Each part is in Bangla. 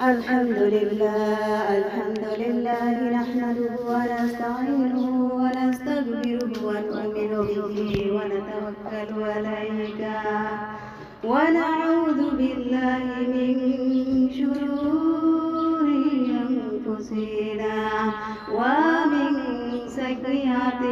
الحمد لله الحمد لله نحمده ونستعينه ونستغفره ونؤمن به ونتوكل عليك ونعوذ بالله من شرور أنفسنا ومن سيئات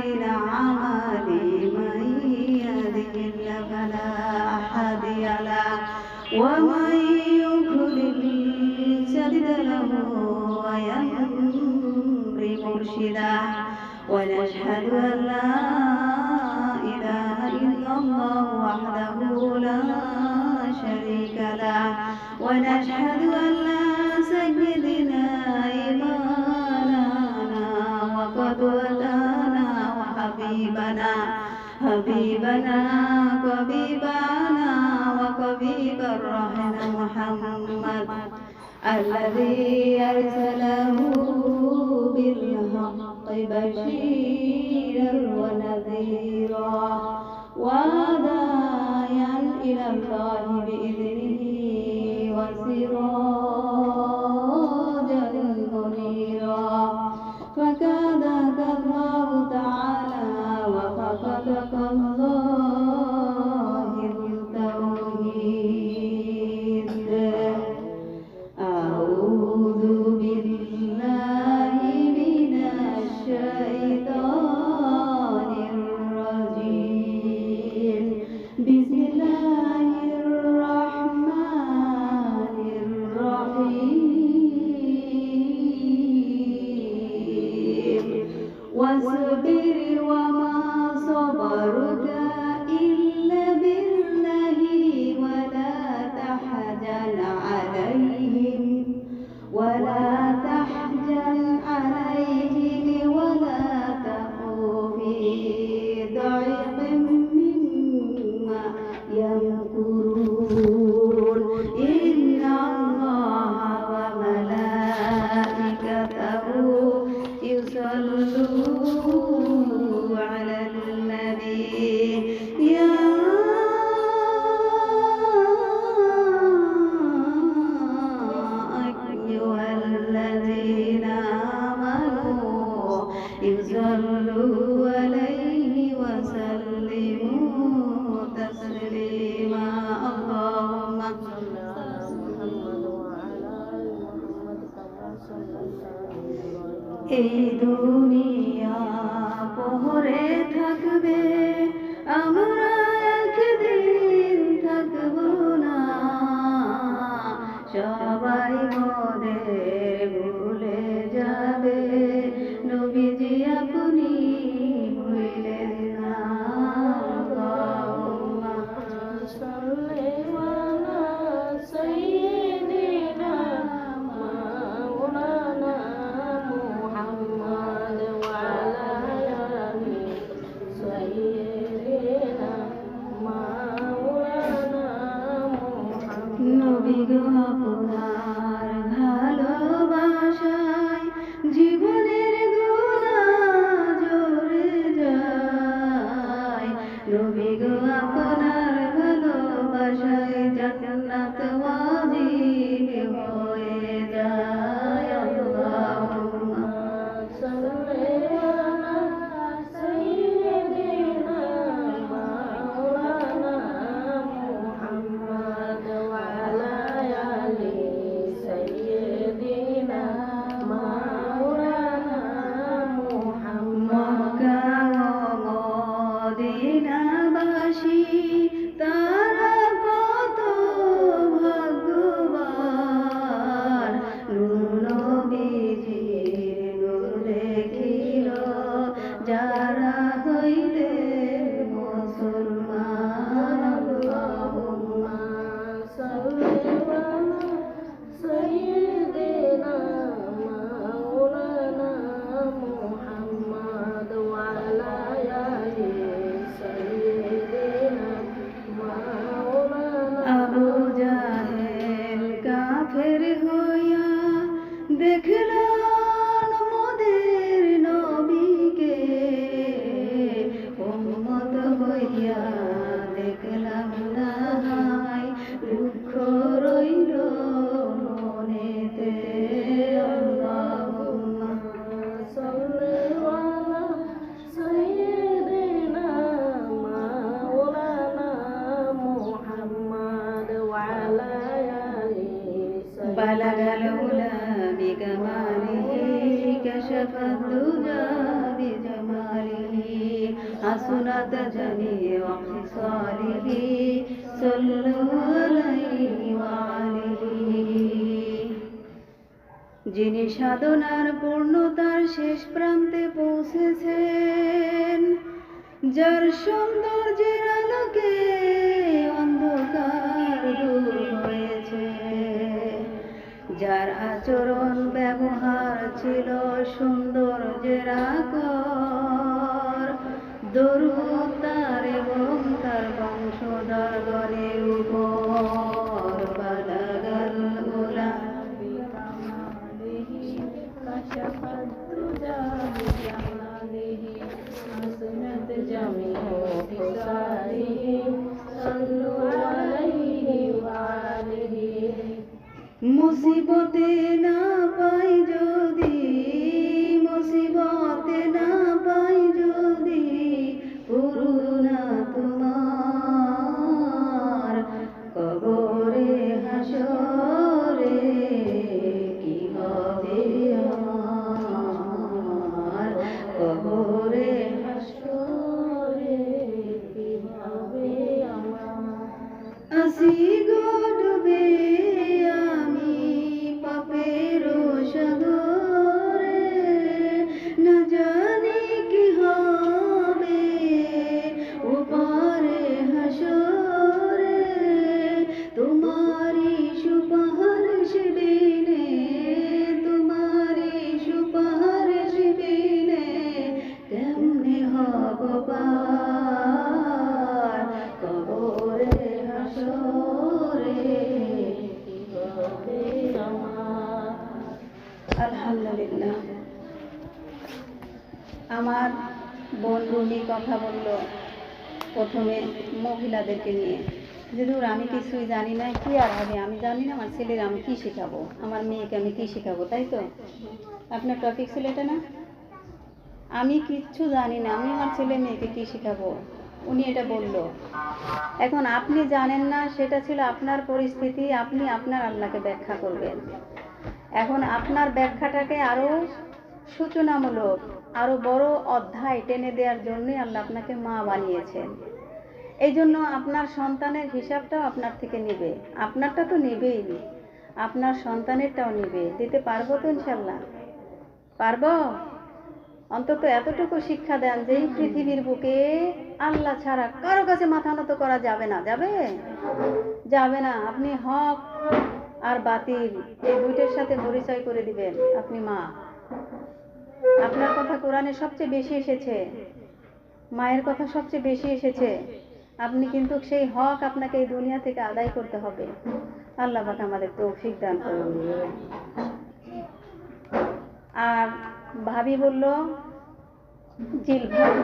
ونشهد أن سيدنا إمامنا وقدوتنا وحبيبنا حبيبنا وبيبنا وقبيب الرحمن محمد الذي أرسله بالحق بشيرا ونذيرا وداعيا إلى الله بإذنه. Sirah এই দুনিয়া পহরে থাকবে। আমরা একদিন থাকব না। সবাই মোদের জান্নাত جميع خصاله صلوا عليه وعليه যিনি সাধনার পূর্ণতার শেষ প্রান্তে পৌঁছেছেন যার সৌন্দর্যের আলোকে অন্ধকার দূর হয়েছে যার আচরণ ব্যবহার ছিল বংশধর গণের উপর বালাগাল গোলা كشف الدجى بجماله حسنت جميع خصاله صلوا عليه وآله মুসিবতে আমার? আলহামদুলিল্লাহ। আমার বোন রুমি কথা বলল প্রথমে মহিলাদেরকে নিয়ে। যে ধর আমি কিছুই জানি না, কি আর হবে? আমি জানি না আমার ছেলের আমি কি শেখাবো? আমার মেয়েকে আমি কি শেখাবো, তাই তো? আপনার টপিক ছিল এটা না? আমি কিচ্ছু জানি না। আমি আমার ছেলে মেয়েকে কি শেখাবো? উনি এটা বলল। এখন আপনি জানেন না, সেটা ছিল আপনার পরিস্থিতি, আপনি আপনার আল্লাহকে ব্যাখ্যা করবেন। এখন আপনার ব্যাখ্যাটাকে আরও সূচনামূলক, আরও বড় অধ্যায় টেনে দেওয়ার জন্যই আল্লাহ আপনাকে মা বানিয়েছেন। এই জন্য আপনার সন্তানের হিসাবটাও আপনার থেকে নেবে। আপনারটা তো নেবেই। আপনার সন্তানেরটাও নেবে। দিতে পারব তো ইনশাল্লাহ পারব? অন্তত এতটুকু শিক্ষা দেন যে এই পৃথিবীর বুকে আল্লাহ ছাড়া কারও কাছে মাথা নত করা যাবে না, যাবে? যাবে না। আপনি হক আর বাতিল, এই দুইটার সাথে পরিচয় করে দিবেন। আপনি মা। আপনার কথা কোরআনে সবচেয়ে বেশি এসেছে। মায়ের কথা সবচেয়ে বেশি এসেছে। আপনি কিন্তু সেই হক আপনাকে এই দুনিয়া থেকে আদায় করতে হবে। আল্লাহ আমাদের তৌফিক দান করুন। আর ভাবি বলল জিলভাব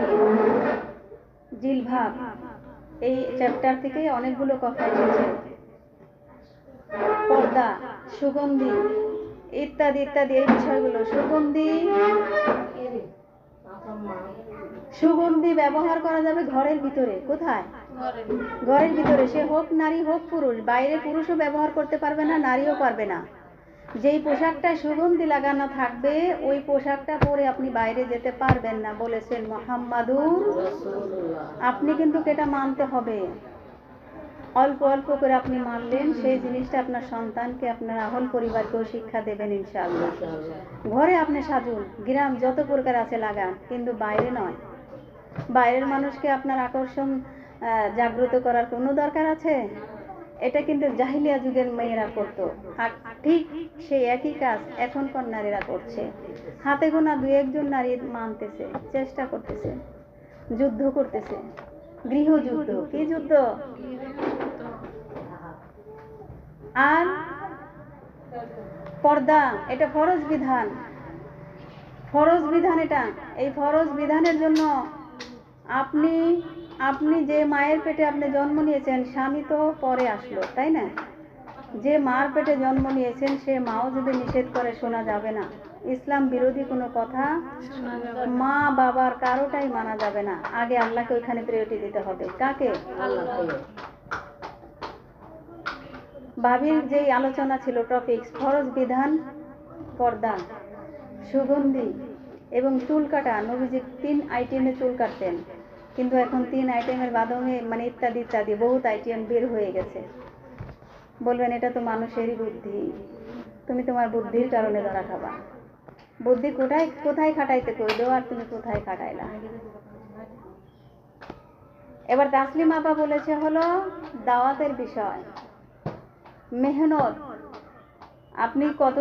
জিলভাব এই চ্যাপ্টার থেকে অনেকগুলো কথা এসেছে। পর্দা সুগন্ধি ইত্যাদি ইত্যাদি এই বিষয়গুলো। সুগন্ধি সুগন্ধি ব্যবহার করা যাবে ঘরের ভিতরে। কোথায়? ঘরের ভিতরে। সে হোক নারী হোক পুরুষ বাইরে পুরুষও ব্যবহার করতে পারবে না নারীও পারবে না। যেই পোশাকটা সুগন্ধি লাগানো থাকবে, ওই পোশাকটা পরে আপনি বাইরে যেতে পারবেন না, বলেছেন মোহাম্মাদুর আপনি কিন্তু এটা মানতে হবে। অল্প অল্প করে আপনি মানলেন সেই জিনিসটা আপনার সন্তানকে, আপনার আহল পরিবারকেও শিক্ষা দেবেন ইনশাআল্লাহ। ঘরে আপনি সাজুন, গ্রাম যত প্রকার আছে লাগান, কিন্তু বাইরে নয়। বাইরের মানুষকে আপনার আকর্ষণ জাগ্রত করার কোনো দরকার আছে? এটা কিন্তু জাহিলিয়া যুগের মেয়েরা করতো। ঠিক সেই একই কাজ এখনকার নারীরা করছে। হাতে গোনা দু একজন নারী মানতেছে, চেষ্টা করতেছে, যুদ্ধ করতেছে। গৃহযুদ্ধ, কি যুদ্ধ? আর পর্দা, এটা ফরজ বিধান। ফরজ বিধান এটা। এই ফরজ বিধানের জন্য আপনি আপনি যে মায়ের পেটে আপনি জন্ম নিয়েছেন, স্বামী তো পরে আসলো, তাই না? যে মার পেটে জন্ম নিয়েছেন সে মাও যদি নিষেধ করে শোনা যাবে না। ইসলাম বিরোধী কোনো কথা মা বাবার কারোটাই মানা যাবে না। আগে আল্লাহকে ওইখানে প্রিয়রিটি দিতে হবে। কাকে? বাবির যেই আলোচনা ছিল টপিক ফরজ বিধান পর্দা সুগন্ধি এবং চুল কাটা নবীজি তিন আইটেমে চুল কাটতেন। কিন্তু এখন তিন আইটেমের মাধ্যমে মানে ইত্যাদি ইত্যাদি বহুত আইটেম বের হয়ে গেছে। বলবেন, এটা তো মানুষেরই বুদ্ধি। তুমি তোমার বুদ্ধির কারণে ধরা খাবা। বুদ্ধি কোথায় কোথায় খাটাইতে কইলো আর তুমি কোথায় খাটাইলা? এবার তাসলিম আপা বলেছে হলো, দাওয়াতের বিষয়। মেহনত। আপনি কত